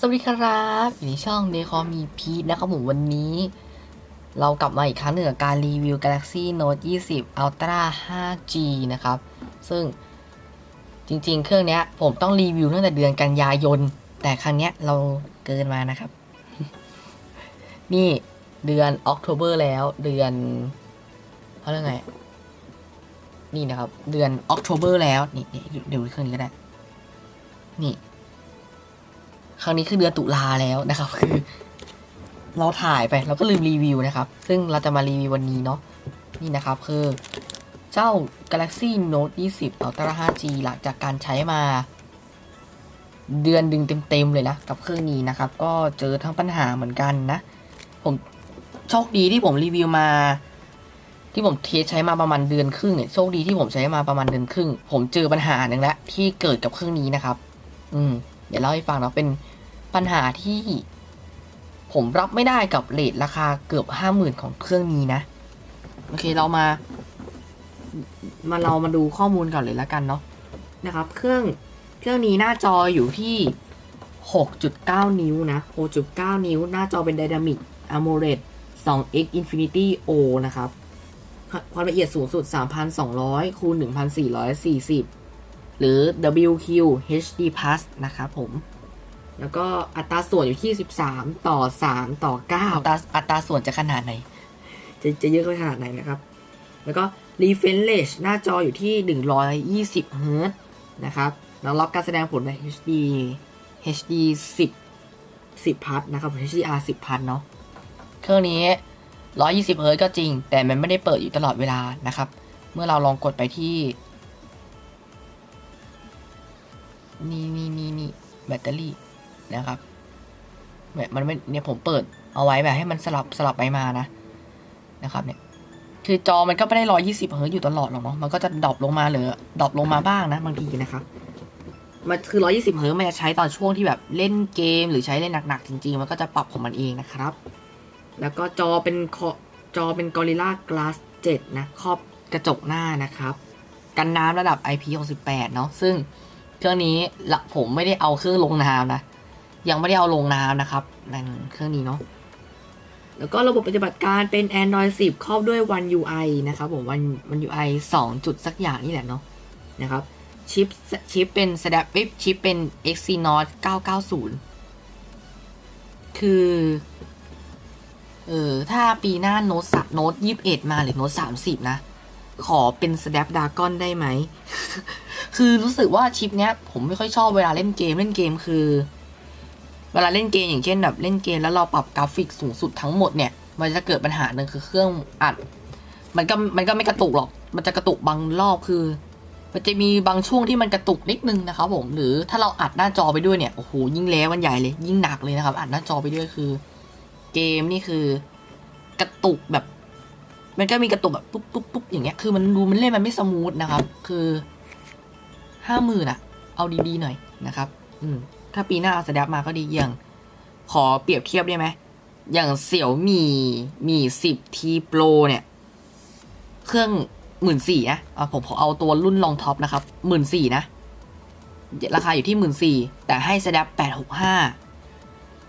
สวัสดีครับอยู่ในช่องเดคอมีพีทนะครับผมวันนี้ เรากลับมาอีกครั้งหนึ่งกับการรีวิว Galaxy Note 20 Ultra 5G นะครับ ซึ่งจริงๆ เครื่องนี้ผมต้องรีวิวตั้งแต่เดือนกันยายน แต่ครั้งนี้เราเกินมานะครับ นี่เดือน October แล้วเดือนเขาเรียกไง นี่นะครับ เดือน October แล้วนี่นี่เดี๋ยวดูเครื่องนี้ก็ได้ นี่ ครั้งนี้คือเดือนตุลาแล้วนะครับคือ เราถ่ายไปเราก็ลืมรีวิวนะครับ ซึ่งเราจะมารีวิววันนี้เนาะนี่นะครับคือเจ้า Galaxy Note 20 Ultra 5G หลังจากการใช้มาเดือนดึงเต็มๆเลยนะ กับเครื่องนี้นะครับ ก็เจอทั้งปัญหาเหมือนกันนะ ผมโชคดีที่ผมรีวิวมา ที่ผมเทสใช้มาประมาณเดือนครึ่งเนี่ยโชคดีที่ผมใช้มาประมาณเดือนครึ่ง ผมเจอปัญหาหนึ่งแล้วที่เกิดกับเครื่องนี้นะครับ อืม เดี๋ยวเล่าให้ฟังเนาะเป็น ปัญหาที่ผมรับไม่ได้กับเลทราคาเกือบห้าหมื่นของเครื่องนี้นะ โอเคเรามา มาเรามาดูข้อมูลก่อนเลยละกันเนาะนะครับ เครื่องเครื่องนี้หน้าจออยู่ที่ 6.9 นิ้วนะ 6.9 นิ้ว หน้าจอเป็น Dynamic AMOLED 2x Infinity O นะครับ ความละเอียดสูงสุด 3,200 คูณ 1,440 หรือ WQ HD Plus นะครับผม แล้วก็อัตราส่วนอยู่ที่ 13 ต่อ 3 ต่อ 9 อัตราอัตราส่วนจะขนาดไหน จะจะเยอะขนาดไหนนะครับ แล้วก็ refresh rate หน้าจออยู่ที่ 120เฮิรตซ์นะครับแล้วรับการแสดงผลใน HD HD 10 10พัทนะครับ HDR 10พัทเนาะเครื่องนี้ 120เฮิรตซ์ก็จริง แต่มันไม่ได้เปิดอยู่ตลอดเวลานะครับ เมื่อเราลองกดไปที่ นี่นี่นี่นี่แบตเตอรี่ นะครับแบบมันไม่เนี่ยผมเปิดเอาไว้แบบให้มันสลับสลับไปมานะนะครับเนี่ยคือจอมันก็ไม่ได้ร้อยี่สิบเฮิร์ตอยู่ตลอดหรอกเนาะมันก็จะดรอปลงมาเหลือดรอปลงมาบ้างนะบางทีนะครับมันคือร้อยี่สิบเฮิร์ตมันจะใช้ตอนช่วงที่แบบเล่นเกมหรือใช้เล่นหนักๆจริง ๆ มันก็จะปรับของมันเองนะครับ แล้วก็จอเป็นจอเป็น Gorilla Glass 7นะครอบกระจกหน้านะครับ กันน้ำระดับ IP68 เนาะซึ่งเครื่องนี้ละผมไม่ได้เอาเครื่องลงน้ำนะ ยังไม่ได้เอาลงน้ำนะครับนั่นเครื่องนี้เนาะแล้วก็ระบบปฏิบัติการเป็น Android 10 ครอบด้วย One UI นะครับผม One One UI 2 จุดสักอย่างนี่แหละเนาะนะครับชิปชิปเป็น Snapdragon ชิปเป็น Exynos 990 คือเออถ้าปีหน้าโน้ตสักโน้ต21มาหรือโน้ต30นะ ขอเป็น Snapdragon ได้ไหม คือรู้สึกว่าชิปเนี้ย ผมไม่ค่อยชอบเวลาเล่นเกม เล่นเกมคือ เวลาเล่นเกมอย่างเช่นแบบเล่นเกมแล้วเราปรับกราฟิกสูงสุดทั้งหมดเนี่ย มันจะเกิดปัญหาหนึ่งคือเครื่องอัด มันก็มันก็ไม่กระตุกหรอก มันจะกระตุกบางรอบคือ มันจะมีบางช่วงที่มันกระตุกนิดนึงนะครับผมหรือถ้าเราอัดหน้าจอไปด้วยเนี่ยโอ้โหยิ่งแล้วมันใหญ่เลยยิ่งหนักเลยนะครับ อัดหน้าจอไปด้วยคือ เกมนี่คือกระตุกแบบ มันก็มีกระตุกแบบปุ๊บปุ๊บปุ๊บอย่างเงี้ยคือมันดูมันเล่นมันไม่สมูทนะครับ คือห้าหมื่นอะเอาดีๆหน่อยนะครับ อืม ถ้าปีหน้าเอาสดับมาก็ดีอย่าง ขอเปรียบเทียบได้ไหม อย่างเสี่ยวมีมีสิบทีโปรเนี่ย เครื่องหมื่นสี่นะอะผมขอเอาตัวรุ่นลองท็อปนะครับหมื่นสี่นะ ราคาอยู่ที่หมื่นสี่แต่ให้สดับแปดหกห้า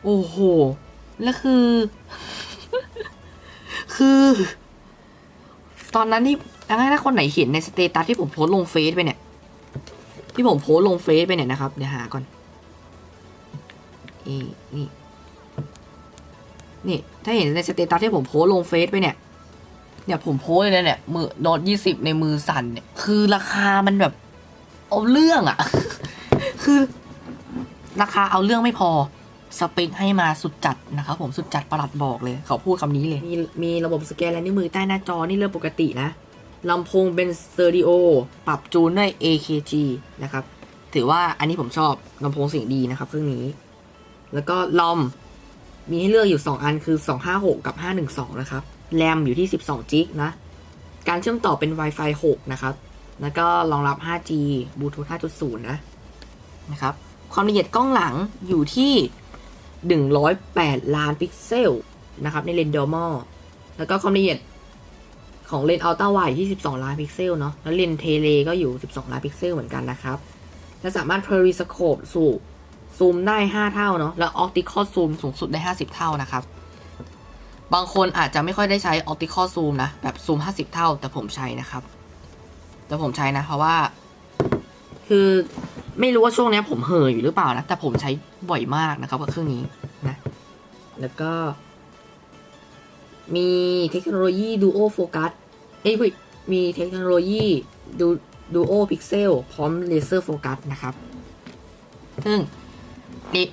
โอ้โห แล้วคือ คือ ตอนนั้นที่ถ้าคนไหนเห็นในสเตตัสที่ผมโพสลงเฟซไปเนี่ย ที่ผมโพสลงเฟซไปเนี่ยนะครับ เดี๋ยวหาก่อน นี่นี่นี่ ถ้าเห็นในสเตตัสที่ผมโพสลงเฟซไปเนี่ย เนี่ยผมโพสเลยนะเนี่ย มือโน้ตยี่สิบในมือสั่นเนี่ย คือราคามันแบบ เอาเรื่องอะ คือ ราคาเอาเรื่องไม่พอ สเปคให้มาสุดจัดนะครับผมสุดจัดประหลัดบอกเลย เขาพูดคำนี้เลย มีมีระบบสแกนลายนิ้วมือใต้หน้าจอนี่เรื่องปกตินะลำโพงเป็นสเตอริโอ ปรับจูนด้วย AKG นะครับ ถือว่าอันนี้ผมชอบลำโพงเสียงดีนะครับเครื่องนี้ แล้วก็ลอม มีให้เลือกอยู่ 2 อันคือ 256 กับ 512 นะครับ แรมอยู่ที่ 12 จิกนะ การเชื่อมต่อเป็น Wi-Fi 6 นะครับ แล้วก็รองรับ 5G Bluetooth 5.0 นะ นะครับ ความละเอียดกล้องหลังอยู่ที่ 108 ล้านพิกเซล นะครับ ในเลนส์ Normal แล้วก็ความละเอียดของเลนส์ Ultra Wide ที่ 12 ล้านพิกเซลเนาะ แล้วเลนส์เทเลก็อยู่ 12 ล้านพิกเซลเหมือนกันนะครับ และสามารถ periscope สู่ ซูมได้ 5 เท่าเนาะแล้วออ p ติคอ l ซูมสูงสุดได้ 50 เท่านะครับ บางคนอาจจะไม่ค่อยได้ใช้ออ p ติคอ l ซูมนะ แบบซูม 50 เท่า แต่ผมใช้นะครับ แต่ผมใช้นะ เพราะว่า คือไม่รู้ว่าช่วงนี้ผมเห่ออยู่หรือเปล่านะ แต่ผมใช้บ่อยมากนะครับกับเครื่องนี้นะ แล้วก็ มีเทคโนโลยี Duo Focus เอ้ยมีเทคโนโลยี Du- Duo Pixel พร้อม Laser Focus นะครับ ซึ่ง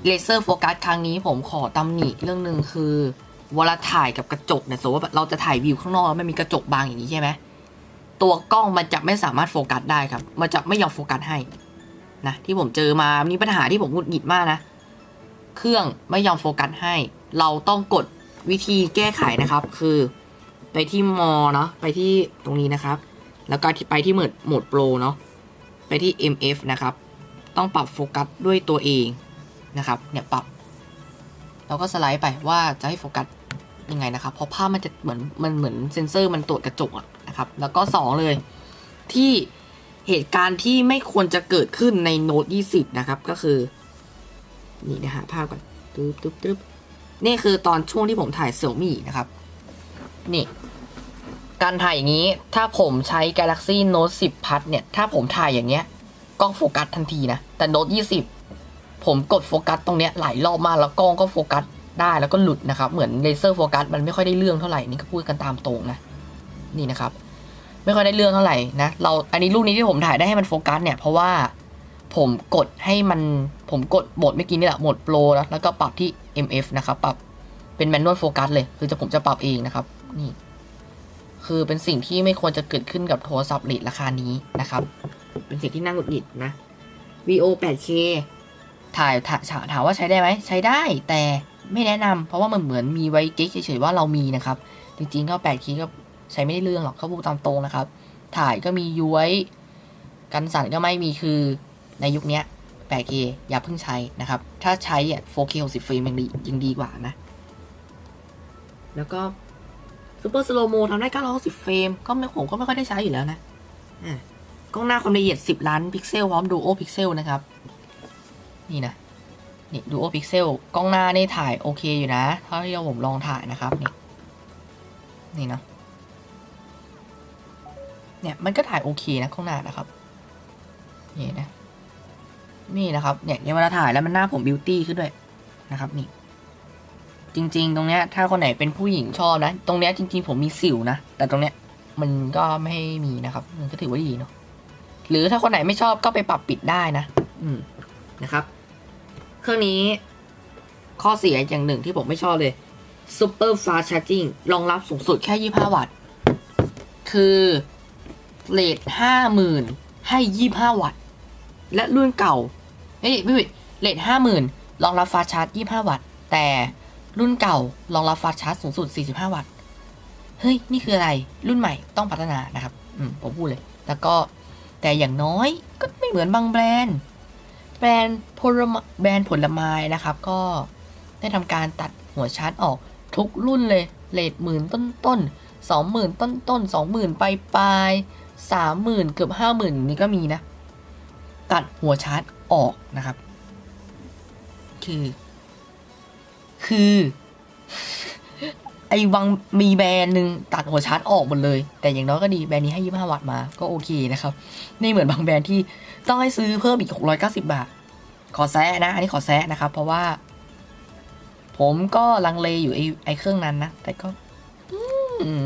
เลเซอร์โฟกัสครั้งนี้ผมขอตำหนิเรื่องหนึ่งคือเวลาถ่ายกับกระจกเนี่ยสมมติว่าเราจะถ่ายวิวข้างนอกแล้วมันมีกระจกบางอย่างนี้ใช่ไหมตัวกล้องมันจะไม่สามารถโฟกัสได้ครับ มันจะไม่ยอมโฟกัสให้นะที่ผมเจอมามีปัญหาที่ผมหงุดหงิดมากนะ เครื่องไม่ยอมโฟกัสให้ เราต้องกดวิธีแก้ไขนะครับ คือไปที่มอเนาะไปที่ตรงนี้นะครับ แล้วก็ไปที่โหมดโหมดโปรเนาะไปที่ MF นะครับ ต้องปรับโฟกัสด้วยตัวเอง นะครับเนี่ยปรับเราก็สไลด์ไปว่าจะให้โฟกัสยังไงนะครับ เพราะภาพมันจะเหมือนมันเหมือนเซนเซอร์มันตรวจกระจกอะนะครับ แล้วก็ 2 เลยที่เหตุการณ์ที่ไม่ควรจะเกิดขึ้นในโน้ต20 นะครับ ก็คือ นี่นะฮะภาพก่อนตึ๊บตึ๊บตึ๊บนี่คือตอนช่วงที่ผมถ่ายเซี่ยมี่นะครับ นี่ การถ่ายอย่างนี้ ถ้าผมใช้ Galaxy Note 10 Plus เนี่ย ถ้าผมถ่ายอย่างเงี้ยกล้องโฟกัสทันทีนะ แต่ Note 20 ผมกดโฟกัสตรงเนี้ยหลายรอบมากแล้วกล้องก็โฟกัสได้แล้วก็หลุดนะครับ เหมือนเลเซอร์โฟกัสมันไม่ค่อยได้เรื่องเท่าไหร่นี่ก็พูดกันตามตรงนะนี่นะครับ ไม่ค่อยได้เรื่องเท่าไหร่นะเราอันนี้รูปนี้ที่ผมถ่ายได้ให้มันโฟกัสเนี่ยเพราะว่าผมกดให้มันผมกดโหมดเมื่อกี้นี่แหละโหมดโปรนะแล้วก็ปรับที่ MF นะครับปรับเป็นแมนนวลโฟกัสเลย คือจะผมจะปรับเองนะครับ นี่ คือเป็นสิ่งที่ไม่ควรจะเกิดขึ้นกับโทรศัพท์เลทราคานี้นะครับ เป็นสิ่งที่น่าหงุดหงิดนะ VO 8K ถ่ายถาถามว่าใช้ได้ไหมใช้ได้แต่ไม่แนะนำเพราะว่ามันเหมือนมีไว้เก๊กเฉยๆว่าเรามีนะครับ จริงๆก็ 8K ก็ใช้ไม่ได้เรื่องหรอกเขาพูดตามตรงนะครับ ถ่ายก็มีย้วยกันสั่นก็ไม่มีคือในยุคนี้ 8K อย่าเพิ่งใช้นะครับ ถ้าใช้อะ 4K 60เฟรมยังดียังดีกว่านะ แล้วก็ซูเปอร์สโลโมทำได้ 960 เฟรม ก็ไม่ผมก็ไม่ค่อยได้ใช้อยู่แล้วนะอะกล้องหน้าความละเอียด 10 ล้านพิกเซลพร้อมดูโอพิกเซลนะครับ นี่นะนี่ดูโอพิกเซลกล้องหน้านี่ถ่ายโอเคอยู่นะเท่าที่เราผมลองถ่ายนะครับ นี่นี่นะเนี่ยมันก็ถ่ายโอเคนะกล้องหน้านะครับนี่นะนี่นะครับเนี่ยเนี่ยเวลาถ่ายแล้วมันหน้าผมบิวตี้ขึ้นด้วยนะครับ นี่ จริง ๆ ตรงเนี้ย ถ้าคนไหนเป็นผู้หญิงชอบนะ ตรงเนี้ยจริง ๆ ผมมีสิวนะแต่ตรงเนี้ยมันก็ไม่มีนะครับ มันก็ถือว่าดีเนาะหรือถ้าคนไหนไม่ชอบก็ไปปรับปิดได้นะ อืมนะครับ เครื่องนี้ข้อเสียอย่างหนึ่งที่ผมไม่ชอบเลย Super Fast Charging รองรับสูงสุดแค่ 25 วัตต์ คือเลท50,000 ให้ 25 วัตต์ และรุ่นเก่าเฮ้ยไม่ผิดเลท50,000 รองรับฟาชาร์จ 25 วัตต์ แต่รุ่นเก่ารองรับฟาชาร์จสูงสุด 45 วัตต์ เฮ้ย นี่คืออะไร รุ่นใหม่ต้องพัฒนานะครับ อืม ผมพูดเลย แล้วก็แต่อย่างน้อยก็ไม่เหมือนบางแบรนด์ แบรนด์ผลไม้แบรนด์ผลไม้นะครับ ก็ได้ทำการตัดหัวชาร์จออกทุกรุ่นเลยเลทหมื่นต้นต้นสองหมื่นต้นต้นสองหมื่นปลายปลายสามหมื่นเกือบห้าหมื่นนี่ก็มีนะ ตัดหัวชาร์จออกนะครับ คือ คือ ไอ้วังมีแบรนด์หนึ่งตัดหัวชาร์จออกหมดเลย แต่อย่างน้อยก็ดีแบรนด์นี้ให้ 25 วัตต์มาก็โอเคนะครับไม่เหมือนบางแบรนด์ที่ต้องให้ซื้อเพิ่มอีก 690 บาท ขอแซะนะ อันนี้ขอแซะนะครับ เพราะว่า ผมก็ลังเลอยู่ไอ้ไอ้เครื่องนั้นนะ แต่ก็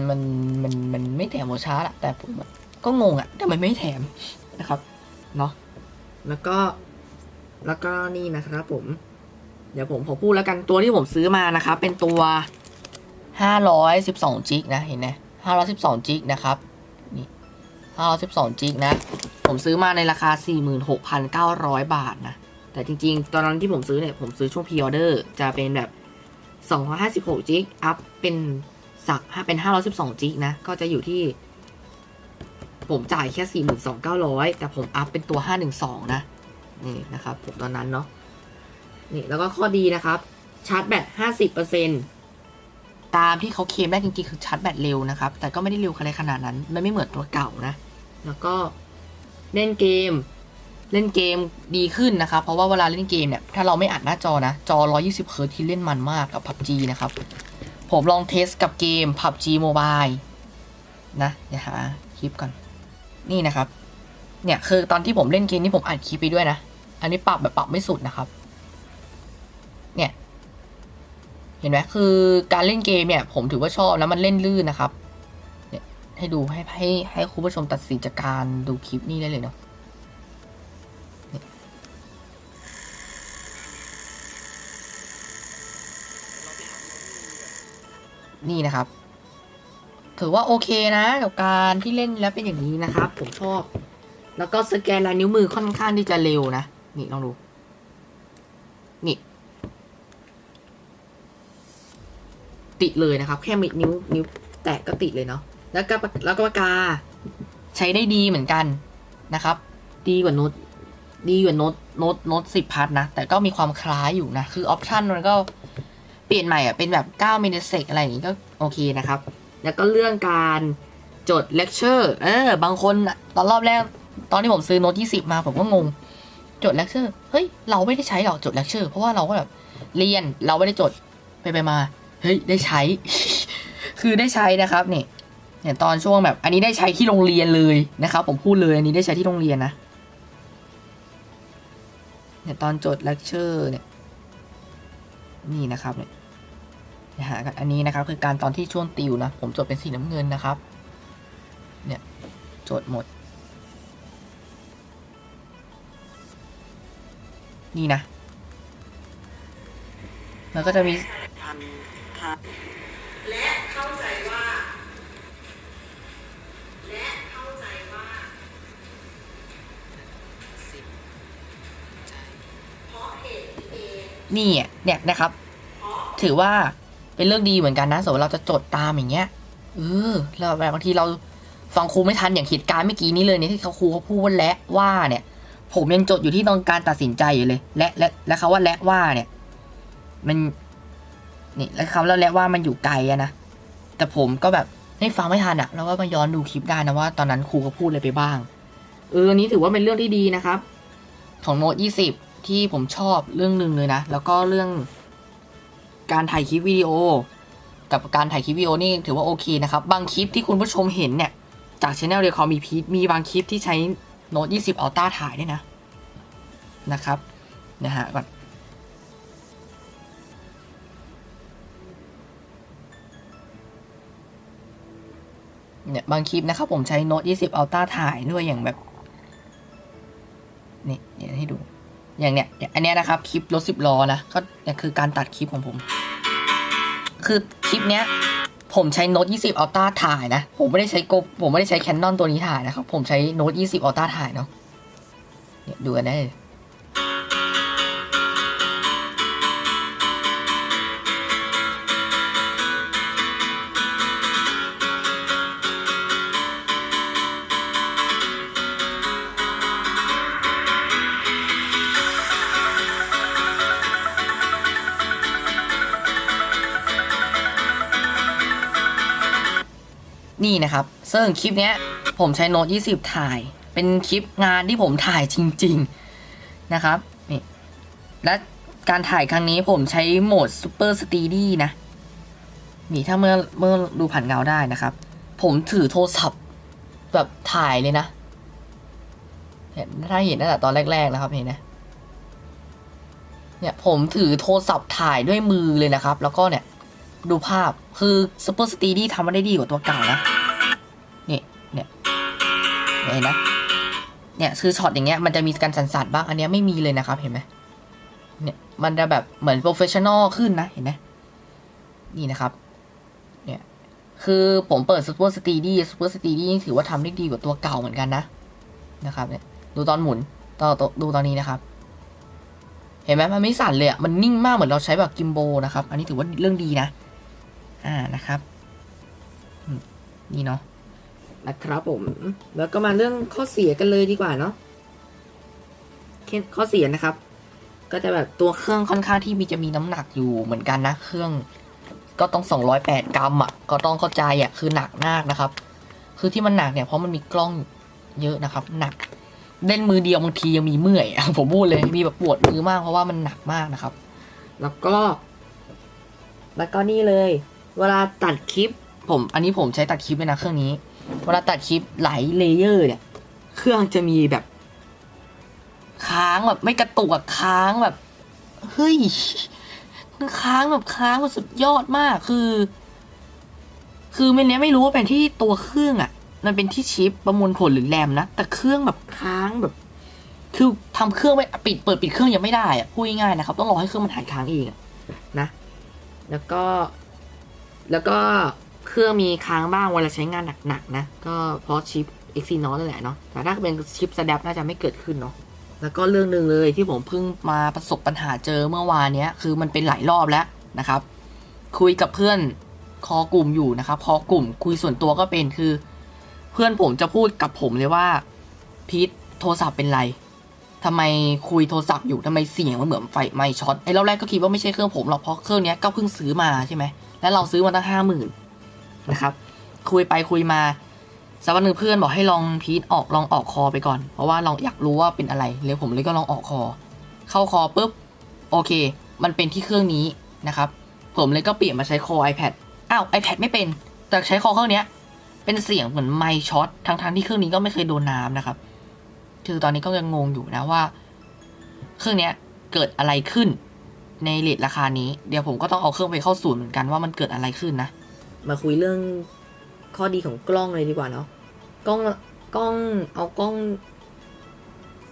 มันมันมันไม่แถมหัวชาร์จอะแต่ผมก็งงอะแต่มันไม่แถมนะครับ เนาะแล้วก็แล้วก็นี่นะครับผม เดี๋ยวผมขอพูดแล้วกันตัวที่ผมซื้อมานะครับ เป็นตัว 512จิกนะเห็นไหม512จิกนะครับนี่512จิกนะ ผมซื้อมาในราคา 46,900 บาทนะ แต่จริงๆ ตอนนั้นที่ผมซื้อเนี่ย ผมซื้อช่วงพ r ออเดอร์ จะเป็นแบบ 256จิกอัพเป็นสักเป็น 512จิกนะ ก็จะอยู่ที่ ผมจ่ายแค่ 42,900 แต่ผมอัพเป็นตัว 512 นะ นี่นะครับผมตอนนั้นเนาะนี่แล้วก็ข้อดีนะครับ ชาร์จแบต50% ตามที่เขาเคลมได้จริงๆ คือชาร์จแบตเร็วนะครับ แต่ก็ไม่ได้เร็วอะไรขนาดนั้น มันไม่เหมือนตัวเก่านะ แล้วก็เล่นเกม เล่นเกมดีขึ้นนะครับ เพราะว่าเวลาเล่นเกมเนี่ย ถ้าเราไม่อัดหน้าจอนะ จอ 120เฮิร์ตที่เล่นมันมากกับ PUBG นะครับ ผมลองเทสกับเกม PUBG Mobile นะเดี๋ยวหาคลิปก่อน นี่นะครับ เนี่ยคือตอนที่ผมเล่นเกมนี่ผมอัดคลิปไปด้วยนะ อันนี้ปรับแบบปรับไม่สุดนะครับ เนี่ย เห็นไหมคือการเล่นเกมเนี่ย ผมถือว่าชอบแล้วมันเล่นลื่นนะครับเนี่ยให้ดูให้ให้ให้คุณผู้ชมตัดสินจากการดูคลิปนี้ได้เลยเนาะนี่นี่นะครับ ถือว่าโอเคนะ กับการที่เล่นแล้วเป็นอย่างนี้นะครับ ผมชอบ แล้วก็สแกนลายนิ้วมือค่อนข้างที่จะเร็วนะ นี่ลองดู นี่ ติดเลยนะครับ แค่มีนิ้วนิ้วแตะก็ติดเลยเนาะแล้วก็แล้วก็ปากกาใช้ได้ดีเหมือนกันนะครับ ดีกว่าโน้ตดีกว่าโน้ตโน้ตโน้ตสิบพัทนะ แต่ก็มีความคล้ายอยู่นะ คือออปชันมันก็เปลี่ยนใหม่อะ เป็นแบบ9มิลลิเซกอะไรอย่างงี้ก็โอเคนะครับ แล้วก็เรื่องการจดเลคเชอร์เออบางคนตอนรอบแรก ตอนที่ผมซื้อโน้ตยี่สิบมาผมก็งง จดเลคเชอร์เฮ้ย เราไม่ได้ใช้หรอกจดเลคเชอร์เพราะว่าเราก็แบบเรียนเราไม่ได้จดไปไปมา เฮ้ยได้ใช้ คือได้ใช้นะครับนี่เนี่ยตอนช่วงแบบ อันนี้ได้ใช้ที่โรงเรียนเลยนะครับ ผมพูดเลยอันนี้ได้ใช้ที่โรงเรียนนะเนี่ยตอนจดเลคเชอร์เนี่ยนี่นะครับเนี่ยนะฮะอันนี้นะครับ คือการตอนที่ช่วงติวนะผมจดเป็นสีน้ำเงินนะครับ เนี่ยจดหมด นี่นะ แล้วก็จะมี และเข้าใจว่า และเข้าใจว่า เพราะเหตุนี้เองนี่อะเนี่ยนะครับ ถือว่าเป็นเรื่องดีเหมือนกันนะสมมติเราจะจดตามอย่างเงี้ยเออเราแบบบางทีเราฟังครูไม่ทันอย่างเหตุการณ์เมื่อกี้นี้เลยเนี่ยที่เขาครูเขาพูดว่าและว่าเนี่ย ผมยังจดอยู่ที่ตรงการตัดสินใจอยู่เลย และและและเขาว่าและว่าเนี่ย มัน นี่แล้วคำแล้วและว่ามันอยู่ไกลอะนะ แต่ผมก็แบบให้ฟังไม่ทันอะแล้วก็มาย้อนดูคลิปได้นะว่าตอนนั้นครูเขาพูดอะไรไปบ้าง เออนี้ถือว่าเป็นเรื่องที่ดีนะครับ ของโน้ตยี่สิบที่ผมชอบเรื่องหนึ่งเลยนะ แล้วก็เรื่อง การถ่ายคลิปวิดีโอ กับการถ่ายคลิปวิดีโอนี่ถือว่าโอเคนะครับ บางคลิปที่คุณผู้ชมเห็นเนี่ยจากช anel เรียคอมีพีทมีบางคลิปที่ใช้โน้ต20 Ultra ถ่ายด้วยนะ นะครับ นะฮะก่อน เนี่ยบางคลิปนะครับผมใช้โน้ต20 Ultra ถ่ายด้วยอย่างแบบ นี่เนี่ยให้ดู อย่างเนี้ยอันเนี้ยนะครับคลิปรถสิบล้อนะก็เนี่ยคือการตัดคลิปของผม คือคลิปเนี้ย ผมใช้โน้ต20 Ultra ถ่ายนะ ผมไม่ได้ใช้โกผมไม่ได้ใช้แคนนอนตัวนี้ถ่ายนะครับ ผมใช้โน้ต20 Ultra ถ่ายเนาะเนี่ยดูกันได้ นี่นะครับ ซึ่งคลิปเนี้ยผมใช้โน้ต20 ถ่าย เป็นคลิปงานที่ผมถ่ายจริง ๆ นะครับ นี่ และการถ่ายครั้งนี้ผมใช้โหมด Super Steady นะ นี่ถ้าเมื่อเมื่อดูผ่านเงาได้นะครับ ผมถือโทรศัพท์แบบถ่ายเลยนะเห็นถ้าเห็นตั้งแต่ตอนแรก ๆ นะครับเห็นนะ เนี่ยผมถือโทรศัพท์ถ่ายด้วยมือเลยนะครับ แล้วก็เนี่ย ดูภาพคือ Super Steady ทำมาได้ดีกว่าตัวเก่านะนี่เนี่ยเนี่ยเห็นไหมเนี่ยคือช็อตอย่างเงี้ยมันจะมีการสั่นๆบ้างอันเนี้ยไม่มีเลยนะครับเห็นไหมเนี่ยมันจะแบบเหมือนโปรเฟชชั่นอลขึ้นนะเห็นไหมนี่นะครับเนี่ยคือผมเปิด Super Steady Super Steady นี่ถือว่าทำได้ดีกว่าตัวเก่าเหมือนกันนะนะครับเนี่ยดูตอนหมุนตอนดูตอนนี้นะครับ เห็นไหมมันไม่สั่นเลยอะมันนิ่งมากเหมือนเราใช้แบบกิมโบนะครับ อันนี้ถือว่าเรื่องดีนะ อ่านะครับอืมนี่เนาะนะครับผม แล้วก็มาเรื่องข้อเสียกันเลยดีกว่าเนาะข้อเสียนะครับ ก็จะแบบตัวเครื่องค่อนข้างที่มีจะมีน้ำหนักอยู่เหมือนกันนะ เครื่อง ก็ต้อง 208 กรัมอะ ก็ต้องเข้าใจอะคือหนักมากนะครับ คือที่มันหนักเนี่ยเพราะมันมีกล้องเยอะนะครับ หนักเล่นมือเดียวบางทียังมีเมื่อยอะผมพูดเลยมีแบบปวดมือมากเพราะว่ามันหนักมากนะครับ แล้วก็ แล้วก็นี่เลย เวลาตัดคลิป ผมอันนี้ผมใช้ตัดคลิปเลยนะเครื่องนี้ เวลาตัดคลิปหลายเลเยอร์เนี่ย เครื่องจะมีแบบ ค้างแบบไม่กระตุกอะค้างแบบเฮ้ยค้างแบบค้างแบบสุดยอดมากคือ คือไม่เนี้ยไม่รู้ว่าเป็นที่ตัวเครื่องอะมันเป็นที่ชิปประมวลผลหรือแรมนะแต่เครื่องแบบค้างแบบ คือทำเครื่องไม่ปิดเปิดปิดเครื่องยังไม่ได้อะพูดง่ายๆนะครับ ต้องรอให้เครื่องมันหายค้างเองอะนะ แล้วก็ แล้วก็เครื่องมีค้างบ้างเวลาใช้งานหนักๆนะ ก็เพราะชิป Exynos นั่นแหละเนาะแต่ถ้าเป็นชิป Snap น่าจะไม่เกิดขึ้นเนาะแล้วก็เรื่องหนึ่งเลยที่ผมเพิ่งมาประสบปัญหาเจอเมื่อวานเนี้ยคือมันเป็นหลายรอบแล้วนะครับ คุยกับเพื่อนคอกลุ่มอยู่นะครับคอกลุ่มคุยส่วนตัวก็เป็นคือ เพื่อนผมจะพูดกับผมเลยว่าพีทโทรศัพท์เป็นไรทำไมคุยโทรศัพท์อยู่ทำไมเสียงมันเหมือนไฟไหม้ช็อตไอ้รอบแรกก็คิดว่าไม่ใช่เครื่องผมหรอกเพราะเครื่องนี้ก็เพิ่งซื้อมาใช่ไหม แล้วเราซื้อมาตั้งห้าหมื่นนะครับ คุยไปคุยมาสักวันหนึ่งเพื่อนบอกให้ลองพีทออกลองออกคอไปก่อน เพราะว่าลองอยากรู้ว่าเป็นอะไรเลยผมเลยก็ลองออกคอ เข้าคอปุ๊บโอเค มันเป็นที่เครื่องนี้นะครับ ผมเลยก็เปลี่ยนมาใช้คอ iPad อ้าว iPad ไม่เป็น แต่ใช้คอเครื่องนี้เป็นเสียงเหมือนไมช็อตทั้งทที่เครื่องนี้ก็ไม่เคยโดนน้ำนะครับ คือตอนนี้ก็ยังงงอยู่นะว่า เครื่องนี้เกิดอะไรขึ้น ในเลทราคานี้ เดี๋ยวผมก็ต้องเอาเครื่องไปเข้าศูนย์เหมือนกันว่ามันเกิดอะไรขึ้นนะ มาคุยเรื่องข้อดีของกล้องเลยดีกว่าเนาะกล้องกล้องเอากล้อง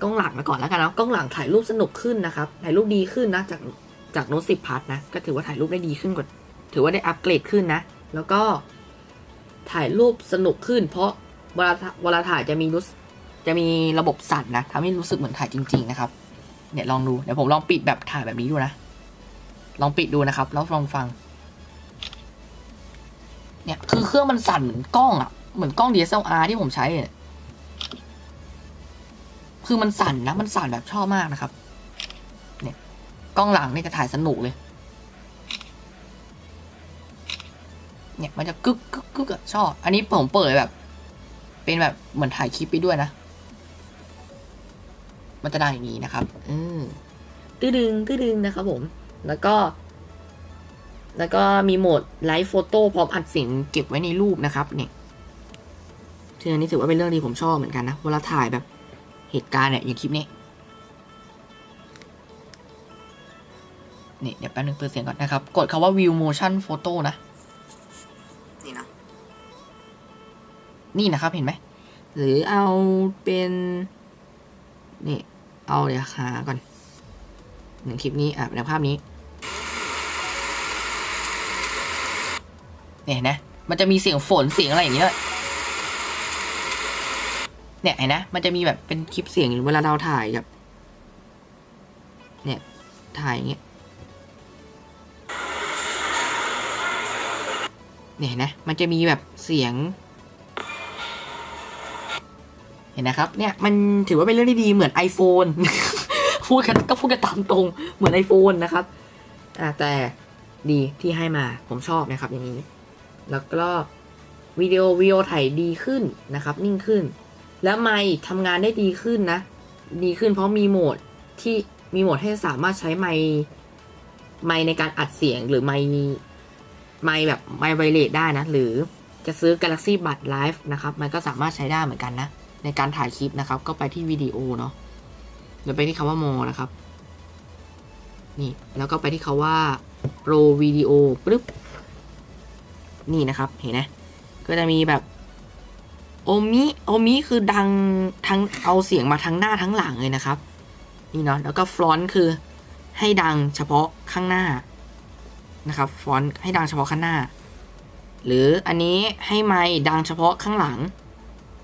กล้องหลังมาก่อนแล้วกันเนาะกล้องหลังถ่ายรูปสนุกขึ้นนะครับถ่ายรูปดีขึ้นนะจากจากโน้ตสิบพัทนะก็ถือว่าถ่ายรูปได้ดีขึ้นกว่า ถือว่าได้อัปเกรดขึ้นนะ แล้วก็ถ่ายรูปสนุกขึ้น เพราะเวลาเวลาถ่ายจะมีรู้จะมีระบบสั่นนะทำให้รู้สึกเหมือนถ่ายจริง ๆ นะครับ เนี่ยลองดู เดี๋ยวผมลองปิดแบบถ่ายแบบนี้ดูนะ ลองปิดดูนะครับ แล้วลองฟัง เนี่ยคือเครื่องมันสั่นเหมือนกล้องอะ่ะเหมือนกล้อง DSLR ที่ผมใช้เนี่ยคือมันสั่นนะ มันสั่นแบบชอบมากนะครับ เนี่ยกล้องหลังนี่จะถ่ายสนุกเลย เนี่ยมันจะกึกกึกกึกอะชอบ อันนี้ผมเปิดแบบ เป็นแบบเหมือนถ่ายคลิปไปด้วยนะ มันจะได้อย่างนี้นะครับ อืมตื้อดึงตื้อดึงนะครับผม แล้วก็ แล้วก็มีโหมดไลฟ์โฟโต้พร้อมอัดเสียงเก็บไว้ในรูปนะครับเนี่ยซึ่งอันนี้ถือว่าเป็นเรื่องดีผมชอบเหมือนกันนะ เวลาถ่ายแบบเหตุการณ์เนี่ยอย่างคลิปนี้นี่เดี๋ยวแป๊บนึงเปิดเสียงก่อนนะครับ กดคาว่า view motion photo นะ นี่นะ นี่นะครับเห็นไหม หรือเอาเป็น นี่ เอาเดี๋ยวหาก่อน หนึ่งคลิปนี้อะในภาพนี้เนี่ยเห็นะมันจะมีเสียงฝนเสียงอะไรอย่างเงี้ยเนี่ยเห็นนะมันจะมีแบบเป็นคลิปเสียงเวลาเราถ่ายแบบเนี่ยถ่ายอย่างเงี้ยเนี่ยนนะมันจะมีแบบเสียง เห็นนะครับ เนี่ย มันถือว่าเป็นเรื่องที่ดีเหมือน iPhone พูดกันก็พูดกันตามตรงเหมือน iPhone นะครับแต่ดีที่ให้มาผมชอบนะครับอย่างนี้ แล้วก็วิดีโอวิดีโอถ่ายดีขึ้นนะครับ นิ่งขึ้น แล้วไมค์ทำงานได้ดีขึ้นนะ ดีขึ้นเพราะมีโหมดที่มีโหมดให้สามารถใช้ไมค์ไมค์ในการอัดเสียงหรือไมค์ไมค์แบบไมค์ไวเลสได้นะ หรือจะซื้อ Galaxy Buds Live นะครับ มันก็สามารถใช้ได้เหมือนกันนะ ในการถ่ายคลิปนะครับ ก็ไปที่วิดีโอเนาะ เดี๋ยวไปที่คำว่าโมนะครับ นี่ แล้วก็ไปที่คาว่า Pro Video ปึ๊บ นี่นะครับ เห็นไหมก็จะมีแบบโอมิโอมิคือดังทั้งเอาเสียงมาทั้งหน้าทั้งหลังเลยนะครับ นี่เนาะแล้วก็ฟลอนต์คือให้ดังเฉพาะข้างหน้านะครับฟอนต์ให้ดังเฉพาะข้างหน้า หรืออันนี้ให้ไมค์ดังเฉพาะข้างหลัง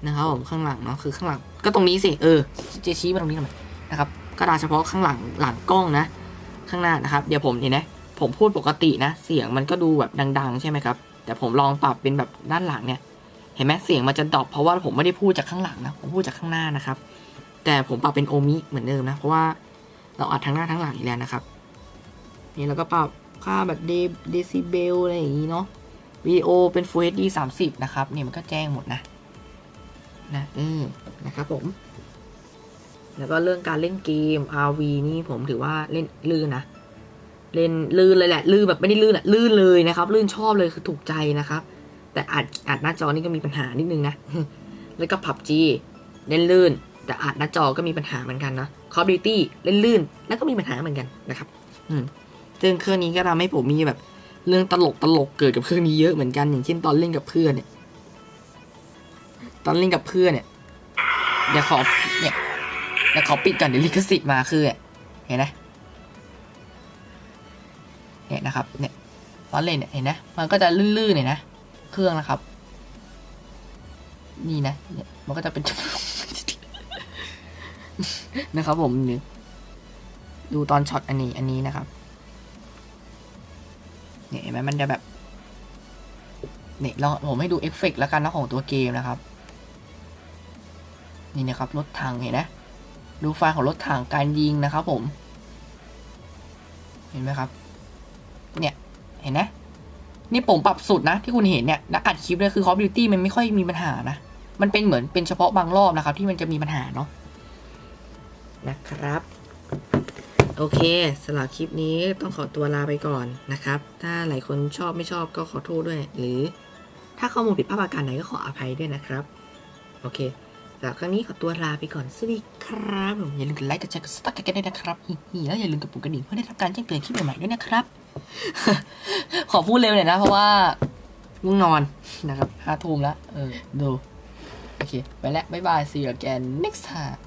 นะครับผมข้างหลังเนาะคือข้างหลัง ก็ตรงนี้สิเออเจชี้มาตรงนี้ทำไม นะครับก็ดังเฉพาะข้างหลังหลังกล้องนะ ข้างหน้านะครับ เดี๋ยวผมเห็นไหมผมพูดปกตินะ เสียงมันก็ดูแบบดัง ๆ ใช่ไหมครับ แต่ผมลองปรับเป็นแบบด้านหลังเนี่ย เห็นไหมเสียงมันจะดรอปเพราะว่าผมไม่ได้พูดจากข้างหลังนะ ผมพูดจากข้างหน้านะครับ แต่ผมปรับเป็นโอมิเหมือนเดิมนะ เพราะว่าเราอัดทั้งหน้าทั้งหลังอยู่แล้วนะครับ นี่เราก็ปรับค่าแบบเดเดซิเบลอะไรอย่างนี้เนาะ วิดีโอเป็น Full HD 30 นะครับ เนี่ยมันก็แจ้งหมดนะ นะเออนะครับผม แล้วก็เรื่องการเล่นเกม RV นี่ผมถือว่าเล่นลื่นนะ เล่นลื่นเลยแหละ ลื่นแบบไม่ได้ลื่นอะลื่นเลยนะครับ ลื่นชอบเลยคือถูกใจนะครับ แต่อัดอัดหน้าจอนี่ก็มีปัญหานิดนึงนะ แล้วก็ผับจีเล่นลื่น แต่อัดหน้าจอก็มีปัญหาเหมือนกันนะคอร์ดิตี้เล่นลื่น แล้วก็มีปัญหาเหมือนกันนะครับ อืมซึ่งเครื่องนี้ก็ทำให้ผมมีแบบเรื่องตลกตลกเกิดกับเครื่องนี้เยอะเหมือนกันอย่างเช่นตอนเล่นกับเพื่อนเนี่ย ตอนเล่นกับเพื่อนเนี่ยเดี๋ยวขอเนี่ย เดี๋ยวขอปิดก่อนเดี๋ยวลิขสิทธิ์มาคือเห็นไหมเนี่ยนะครับเนี่ยตอนเล่นเนี่ยเห็นไหมมันก็จะลื่นๆเนี่ยนะเครื่องนะครับ นี่นะเนี่ยมันก็จะเป็นนะครับผมนี่ดูตอนช็อตอันนี้อันนี้นะครับเนี่ยเห็นไหมมันจะแบบเนี่ยเราผมให้ดูเอฟเฟกต์แล้วกันนะของตัวเกมนะครับ นี่นะครับรถถังเห็นนะ ดูไฟของรถถังการยิงนะครับผม เห็นไหมครับ เนี่ยเห็นนะ นี่ผมปรับสุดนะ ที่คุณเห็นเนี่ยนักอัดคลิปเนี่ยคือ Call of Duty มันไม่ค่อยมีปัญหานะ มันเป็นเหมือนเป็นเฉพาะบางรอบนะครับ ที่มันจะมีปัญหาเนาะนะครับ โอเคสำหรับคลิปนี้ต้องขอตัวลาไปก่อนนะครับ ถ้าหลายคนชอบไม่ชอบก็ขอโทษด้วย หรือ ถ้าข้อมูลผิดพลาดประการไหนก็ขออภัยด้วยนะครับ โอเค สำหรับครั้งนี้ขอตัวลาไปก่อนสวัสดีครับผมอย่าลืมกดไลค์กดแชร์กดสตั๊กกันด้วยนะครับฮิๆแล้วอย่าลืมกดปุ่มกระดิ่งเพื่อได้รับการแจ้งเตือนคลิปใหม่ๆด้วยนะครับ ขอพูดเร็วหน่อยนะเพราะว่าง่วงนอนนะครับห้าทุ่มแล้วเออดูโอเค ไปแล้วบ๊ายบาย see you again next time